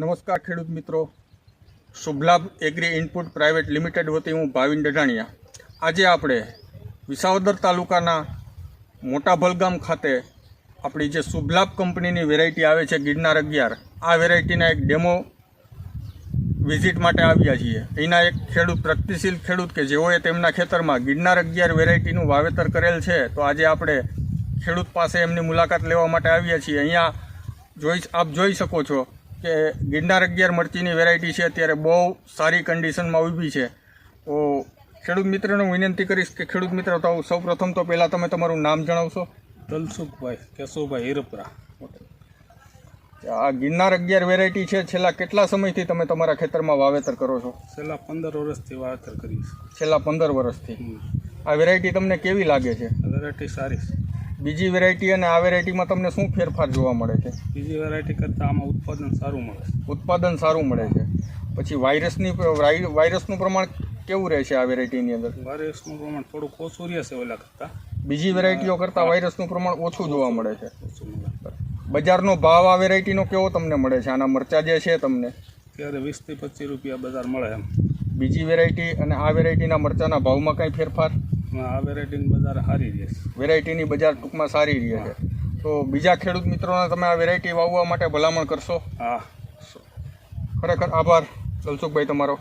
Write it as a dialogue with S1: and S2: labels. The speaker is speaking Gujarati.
S1: નમસ્કાર ખેડૂત મિત્રો. Shubhlabh agri input private limited વતી હું ભાવિન ડઢાણિયા. આજે આપણે વિસાવદર તાલુકાના મોટા ભલગામ ખાતે આપણી જે શુભલાભ કંપનીની વેરાયટી આવે છે ગિરનાર અગિયાર, આ વેરાયટીના એક ડેમો વિઝિટ માટે આવ્યા છીએ. અહીંના એક ખેડૂત, પ્રગતિશીલ ખેડૂત કે જેઓએ તેમના ખેતરમાં ગિરનાર અગિયાર વેરાયટીનું વાવેતર કરેલ છે, તો આજે આપણે ખેડૂત પાસે એમની મુલાકાત લેવા માટે આવ્યા છીએ. અહીંયા જોઈ આપ જોઈ શકો છો કે ગિરનાર અગિયાર મરચીની વેરાયટી છે અત્યારે બહુ સારી કન્ડિશનમાં ઊભી છે. તો ખેડૂત મિત્રને હું વિનંતી કરીશ કે ખેડૂત મિત્ર તો સૌ પ્રથમ તો પહેલાં તમે તમારું નામ જણાવશો.
S2: દલસુખભાઈ કેશુભાઈ હિરપરા.
S1: આ ગિરનાર અગિયાર વેરાયટી છે છેલ્લા કેટલા સમયથી તમે તમારા ખેતરમાં વાવેતર કરો છો?
S2: છેલ્લા પંદર વર્ષથી વાવેતર કરીશ
S1: છેલ્લા પંદર વર્ષથી. આ વેરાયટી તમને કેવી લાગે છે?
S2: વેરાયટી સારી છે.
S1: બીજી વેરાયટી અને આ વેરાયટીમાં તમને શું ફેરફાર જોવા મળે છે?
S2: બીજી વેરાયટી કરતાં આમાં ઉત્પાદન સારું મળે છે.
S1: ઉત્પાદન સારું મળે છે. પછી વાયરસની વાયરસનું પ્રમાણ કેવું રહેશે આ વેરાયટીની અંદર?
S2: વાયરસનું પ્રમાણ થોડુંક ઓછું રહેશે ઓલા કરતાં.
S1: બીજી વેરાયટીઓ કરતાં વાયરસનું પ્રમાણ ઓછું જોવા મળે છે. બજારનો ભાવ આ વેરાયટીનો કેવો તમને મળે છે? આના મરચા જે છે તમને?
S2: ત્યારે વીસથી પચીસ રૂપિયા બજાર મળે એમ.
S1: બીજી વેરાયટી અને આ વેરાયટીના મરચાના ભાવમાં કાંઈ ફેરફાર?
S2: આ વેરાયટીની બજાર સારી રહે છે.
S1: વેરાયટીની બજાર ટૂંકમાં સારી રહે છે. તો બીજા ખેડૂત મિત્રોને તમે આ વેરાયટી વાવવા માટે ભલામણ કરશો?
S2: હા.
S1: ખરેખર આભાર દલસુખભાઈ તમારો.